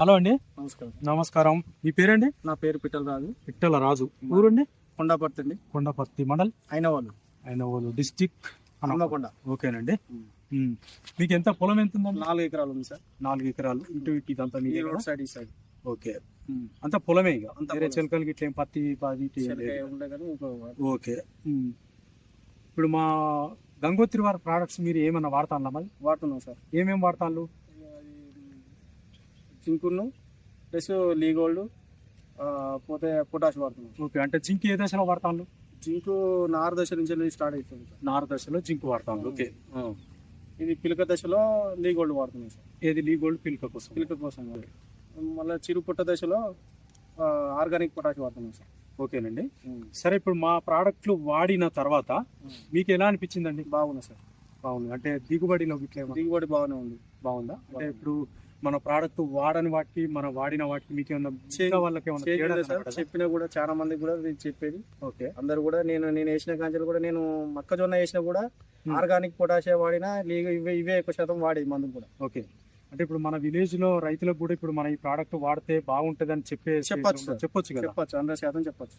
Hello అండి. నమస్కారం. నమస్కారం. మీ పేరండి? నా పేరు పిట్టల రాజు. పిట్టల రాజు. ఊరండి? కొండాపర్తి అండి. కొండపర్తి మండల్? అయిన వాళ్ళు ఆయన వాళ్ళు డిస్టిక్ హన్మకొండ. ఓకేనండి. మీకు ఎంత పొలం ఎంత ఉందండి నాలుగు ఎకరాలు ఉంది సార్. నాలుగు ఎకరాలు. ఇటు ఇటు ఇదంతా మీదే రోడ్? సైడ్ ఈ సైడ్. ఓకే. అంత పొలమే ఇక? అంతా వేరే పొలమే. చిలకలకి ఇట్లా ఏం పత్తి పాది ఓకే. ఇప్పుడు మా గంగోత్రి వారి ప్రోడక్ట్స్ మీరు ఏమన్నా వాడతాను మరి? వాడుతున్నాం సార్. ఏమేం వాడతాను జింకును ప్లస్ లీగోల్డ్ పోతే పొటాష్ వాడుతున్నాం. ఓకే అంటే జింక్ ఏ దశలో వాడతాను జింకు నారు దశ నుంచి స్టార్ట్ అవుతుంది సార్. నారు దశలో జింక్ వాడతాను ఓకే. ఇది పిలక దశలో లీగోల్డ్ వాడుతున్నాం సార్. ఏది లీ గోల్డ్ పిల్క కోసం? పిలక కోసం మళ్ళీ చిరు పుట్ట దశలో ఆర్గానిక్ పొటాష్ వాడుతున్నాం సార్. ఓకేనండి. సరే ఇప్పుడు మా ప్రోడక్ట్లు వాడిన తర్వాత మీకు ఎలా అనిపించిందండి? బాగుంది సార్. బాగుంది. అంటే దిగుబడిలో దిగుబడి బాగానే ఉంది. బాగుందా? అంటే ఇప్పుడు మన ప్రోడక్ట్ వాడని వాటికి మన వాడిన వాటికి మీకు ఏమన్నా వాళ్ళకి? చెప్పినా కూడా చాలా మంది కూడా చెప్పేది. ఓకే. అందరు కూడా నేను నేను వేసిన కాంచెలు కూడా నేను మొక్కజొన్న వేసినా కూడా Hmm. ఆర్గానిక్ పొటాషియా వాడినా ఇవే ఇవే ఎక్కువ శాతం వాడి మందు కూడా. ఓకే. అంటే ఇప్పుడు మన విలేజ్లో రైతులకు కూడా ఇప్పుడు మన ఈ ప్రోడక్ట్ వాడితే బాగుంటది అని చెప్పే చెప్పొచ్చు. చెప్పొచ్చు చెప్పొచ్చు. హండ్రెడ్ శాతం చెప్పొచ్చు.